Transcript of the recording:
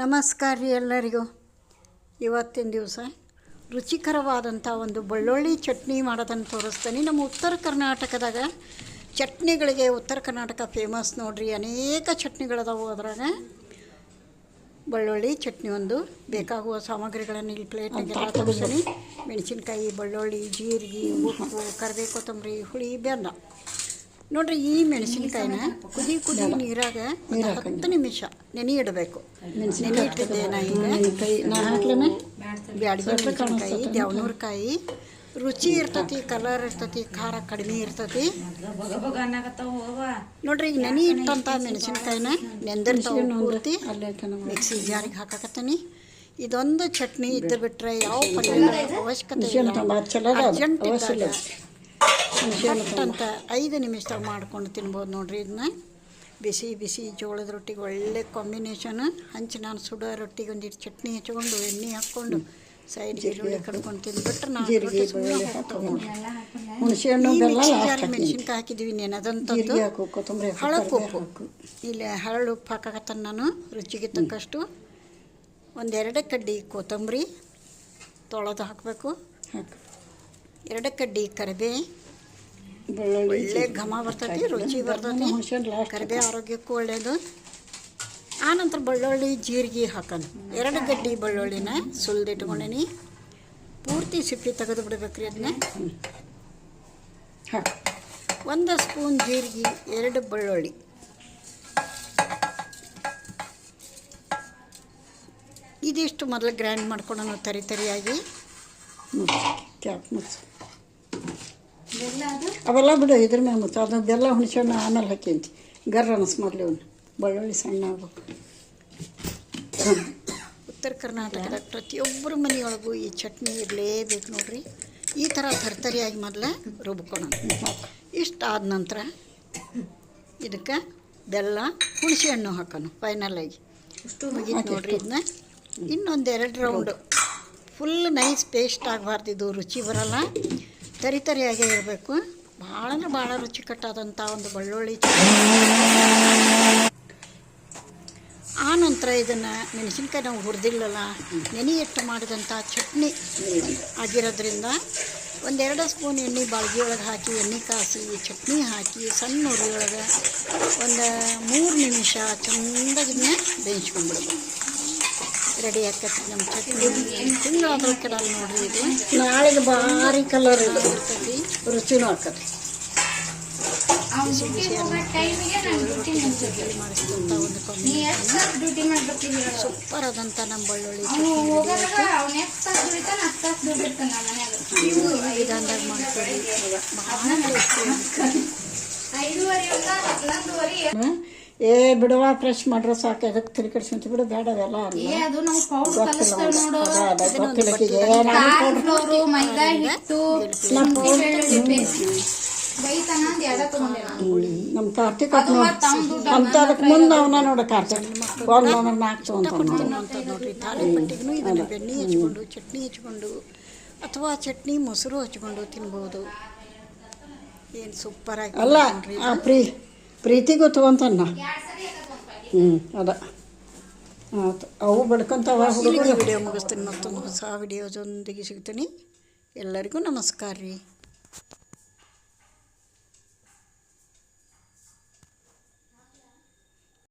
ನಮಸ್ಕಾರ ರೀ ಎಲ್ಲರಿಗೂ. ಇವತ್ತಿನ ದಿವಸ ರುಚಿಕರವಾದಂಥ ಒಂದು ಬೆಳ್ಳುಳ್ಳಿ ಚಟ್ನಿ ಮಾಡೋದನ್ನು ತೋರಿಸ್ತೀನಿ. ನಮ್ಮ ಉತ್ತರ ಕರ್ನಾಟಕದಾಗ ಚಟ್ನಿಗಳಿಗೆ ಉತ್ತರ ಕರ್ನಾಟಕ ಫೇಮಸ್ ನೋಡ್ರಿ. ಅನೇಕ ಚಟ್ನಿಗಳದಾವು ಅದ್ರಾಗ. ಬೆಳ್ಳುಳ್ಳಿ ಚಟ್ನಿ ಒಂದು ಬೇಕಾಗುವ ಸಾಮಗ್ರಿಗಳನ್ನು ಇಲ್ಲಿ ಪ್ಲೇಟ್ನಾಗೆಲ್ಲ ತೋರಿಸ್ತೀನಿ. ಮೆಣಸಿನ್ಕಾಯಿ, ಬೆಳ್ಳುಳ್ಳಿ, ಜೀರಿಗೆ, ಉಪ್ಪು ಕರಿಬೇವು ಕೊತ್ತಂಬರಿ ಹುಳಿ ಬೆಲ್ಲ ನೋಡ್ರಿ ಈ ಮೆಣಸಿನ್ಕಾಯಿನ ಕುದಿ ಕುದಿ ನೀರಾಗ ಒಂದು ಹತ್ತು ನಿಮಿಷ ನೆನೆ ಇಡಬೇಕು ನೆನೆ ಇಟ್ಟಿದ್ದೆ ನಾ ಈಗ. ಬ್ಯಾಡಗಿ ಮೆಣಸಿನ್ಕಾಯಿ ದ್ಯಾವನೂರ್ಕಾಯಿ ರುಚಿ ಇರ್ತತಿ ಕಲರ್ ಇರ್ತತಿ ಖಾರ ಕಡಿಮೆ ಇರ್ತತಿ. ನೋಡ್ರಿ ಈಗ ನೆನೆ ಇಟ್ಟಂತ ಮೆಣಸಿನ್ಕಾಯಿನ ನೆಂದಿರ್ತಾವ ಪೂರ್ತಿ. ಮಿಕ್ಸಿ ಜಾರಿಗೆ ಹಾಕಕತ್ತೀನಿ. ಇದೊಂದು ಚಟ್ನಿ ಇದ್ದು ಬಿಟ್ರೆ ಯಾವ ಅವಶ್ಯಕತೆ. ಅರ್ಜೆಂಟ್ ಅಂತ ಐದು ನಿಮಿಷದಾಗ ಮಾಡ್ಕೊಂಡು ತಿನ್ಬೋದು ನೋಡ್ರಿ ಇದನ್ನ. ಬಿಸಿ ಬಿಸಿ ಜೋಳದ ರೊಟ್ಟಿಗೆ ಒಳ್ಳೆ ಕಾಂಬಿನೇಷನ್ ಹಂಚಿ ನಾನು ಸುಡೋ ರೊಟ್ಟಿಗೆ ಒಂದಿಟ್ಟು ಚಟ್ನಿ ಹಚ್ಕೊಂಡು ಎಣ್ಣೆ ಹಾಕ್ಕೊಂಡು ಸೈಡ್ ಈರುಳ್ಳಿ ಕಡ್ಕೊಂಡು ತಿಂದ್ಬಿಟ್ರೆ ನಾನು ರೊಟ್ಟಿ ಸುಮ್ಮನೆ ಹುಣಸೆಹಣ್ಣು ಬೆಲ್ಲ ಮೆಣಸಿನ್ಕಾಯಿ ಹಾಕಿದ್ದೀವಿ ನೆನದಂಥದ್ದು ಅದಂತದ್ದು. ಕರಿಬೇವು ಉಪ್ಪು. ಹಾಕು. ಇಲ್ಲಿ ಹರಳು ಉಪ್ಪು ಹಾಕಕತ್ತಾನ ನಾನು ರುಚಿಗೆ ತಕ್ಕಷ್ಟು. ಒಂದೆರಡು ಕಡ್ಡಿ ಕೊತ್ತಂಬರಿ ತೊಳೆದು ಹಾಕಬೇಕು. ಹಾಕು. ಎರಡು ಕಡ್ಡಿ ಕರಿಬೇ ಬೆಳ್ಳುಳ್ಳಿ ಒಳ್ಳೆ ಘಮ ಬರ್ತೈತಿ ರುಚಿ ಬರ್ತೈತಿ. ಕರಿಬೇ ಆರೋಗ್ಯಕ್ಕೂ ಒಳ್ಳೆಯದು ಆನಂತರ ಬೆಳ್ಳುಳ್ಳಿ ಜೀರಿಗೆ ಹಾಕೋದು ಎರಡು ಗಡ್ಡಿ ಬೆಳ್ಳುಳ್ಳಿನ ಸುಲಿದಿಟ್ಕೊಂಡೀನಿ. ಪೂರ್ತಿ ಸಿಪ್ಪಿ ತೆಗೆದು ಬಿಡ್ಬೇಕ್ರಿ ಅದನ್ನ ಒಂದು ಸ್ಪೂನ್ ಜೀರಿಗೆ ಎರಡು ಬೆಳ್ಳುಳ್ಳಿ. ಇದಿಷ್ಟು ಮೊದಲು ಗ್ರೈಂಡ್ ಮಾಡ್ಕೊಂಡು ತರಿ ತರಿಯಾಗಿ. ಮುಚ್ಚಿ ಕ್ಯಾಪ್ ಮುಚ್ಚು ಅವೆಲ್ಲ ಬಿಡು ಇದ್ರ ಮೇಲೆ ಮತ್ತು ಅದನ್ನೆಲ್ಲ ಬೆಲ್ಲ ಹುಣಸೆ ಹಣ್ಣು ಆಮೇಲೆ ಹಾಕ್ಯಂತಿ ಗರ್ರ ಅನಸ್ ಮೊದಲು ಅವನು. ಬೆಳ್ಳುಳ್ಳಿ ಸಣ್ಣ ಆಗ್ಬೇಕು. ಉತ್ತರ ಕರ್ನಾಟಕದ ಪ್ರತಿಯೊಬ್ಬರ ಮನೆಯೊಳಗೂ ಈ ಚಟ್ನಿ ಇರಲೇಬೇಕು ನೋಡ್ರಿ. ಈ ಥರ ತರ್ತರಿಯಾಗಿ ಮೊದಲು ರುಬ್ಕೊಳ ಇಷ್ಟು ಆದ ನಂತರ ಇದಕ್ಕೆ ಬೆಲ್ಲ ಹುಣಸೆ ಹಣ್ಣು ಹಾಕೋಣ ಫೈನಲಾಗಿ ಮುಗಿತು ನೋಡ್ರಿ ಇದನ್ನ ಇನ್ನೊಂದು ಎರಡು ರೌಂಡು ಫುಲ್ ನೈಸ್ ಪೇಸ್ಟ್ ಆಗಬಾರ್ದು ಇದು ರುಚಿ ಬರಲ್ಲ. ತರಿ ತರಿಯಾಗೇ ಇರಬೇಕು. ಭಾಳ ಭಾಳ ರುಚಿಕಟ್ಟಾದಂಥ ಒಂದು ಬೆಳ್ಳುಳ್ಳಿ ಆ ನಂತರ ಇದನ್ನು ಮೆಣಸಿನ್ಕಾಯಿ ನಾವು ಹುರಿದಿಲ್ಲಲ್ಲ ನೆನೆ ಇಟ್ಟು ಮಾಡಿದಂಥ ಚಟ್ನಿ ಆಗಿರೋದ್ರಿಂದ ಒಂದೆರಡು ಸ್ಪೂನ್ ಎಣ್ಣೆ ಬಾಳ್ಗಿ ಒಳಗೆ ಹಾಕಿ, ಎಣ್ಣೆ ಕಾಸಿ, ಚಟ್ನಿ ಹಾಕಿ, ಸಣ್ಣ ಉರಿ ಒಳಗೆ ಒಂದು ಮೂರು ನಿಮಿಷ ಚೆಂದಾಗಿನ್ನ ಬೇಯಿಸ್ಕೊಂಡ್ಬಿಡ್ಬೇಕು. ರೆಡಿ ಆಕತಿ ನಮ್ಮ ಚಟ್ನಿ. ಅದ್ರ ಕೆಡಲ್ಲ ನೋಡ್ರಿ ಇದು. ನಾಳೆಗೆ ಭಾರಿ ಕಲರ್ ಇದು. ಇರ್ತೈತಿ ರುಚಿನೂ ಆಕತಿ. ಸೂಪರ್ ಆದಂಥ ನಮ್ಮ ಬಳ್ಳುಳ್ಳಿ ಇದಂದಾಗ ನೀವು ಏ ಬಿಡುವ ಫ್ರೆಶ್ ಮಾಡ್ರೆ ಸಾಕು. ಅದಕ್ಕೆ ತಿರುಗಿ ಕಡ್ಸ್ಕೊಂತ ಬಿಡು. ಬೇಡ ಅದೆಲ್ಲ ಏ ಅದು ನಾವು ಪೌಡರ್ ಕಲಿಸ್ತೇವೆ ನೋಡು. ಮೈದಾ ಹಿಟ್ಟು ಶುಂಠಿ ಬೆಳ್ಳುಳ್ಳಿ ಪೇಸ್ಟ್ ಬೈತನ ಅಂತ ಎಡ ತಗೊಂಡೆ ನಾನು. ನಮ್ಮ ಕಾರ್ತಿಕ್ ಅಂತ ಅದಕ್ಕೆ ಮುಂದೆ ಅವನ ನೋಡು ಕಾರ್ತಿಕ್. ಒಂದು ನಾನು ನಾಲ್ಕು ಅಂತ ನೋಡ್ರಿ ತಾಲಿಪಟ್ಟಿಗೂ ಇದನ್ನು ಬೆಣ್ಣೆ ಹಚ್ಕೊಂಡು ಚಟ್ನಿ ಹಚ್ಕೊಂಡು ಅಥವಾ ಚಟ್ನಿ ಮೊಸರು ಹಚ್ಕೊಂಡು ತಿನ್ಬೋದು. ಏನು ಸೂಪರ್ ಆಗಿ ಅಲ್ಲ ಆ ಪ್ರೀ ಪ್ರೀತಿಗೂ ತೊಗೊಂತಾನ ಹ್ಞೂ ಅದ ಆಯ್ತು ಅವು ಬಡ್ಕೊಂತಾವ ಹುಡುಗರು. ವಿಡಿಯೋ ಮುಗಿಸ್ತೀನಿ ಮತ್ತೊಂದು ಹೊಸ ವಿಡಿಯೋದೊಂದಿಗೆ ಸಿಗ್ತೀನಿ. ಎಲ್ಲರಿಗೂ ನಮಸ್ಕಾರ ರೀ.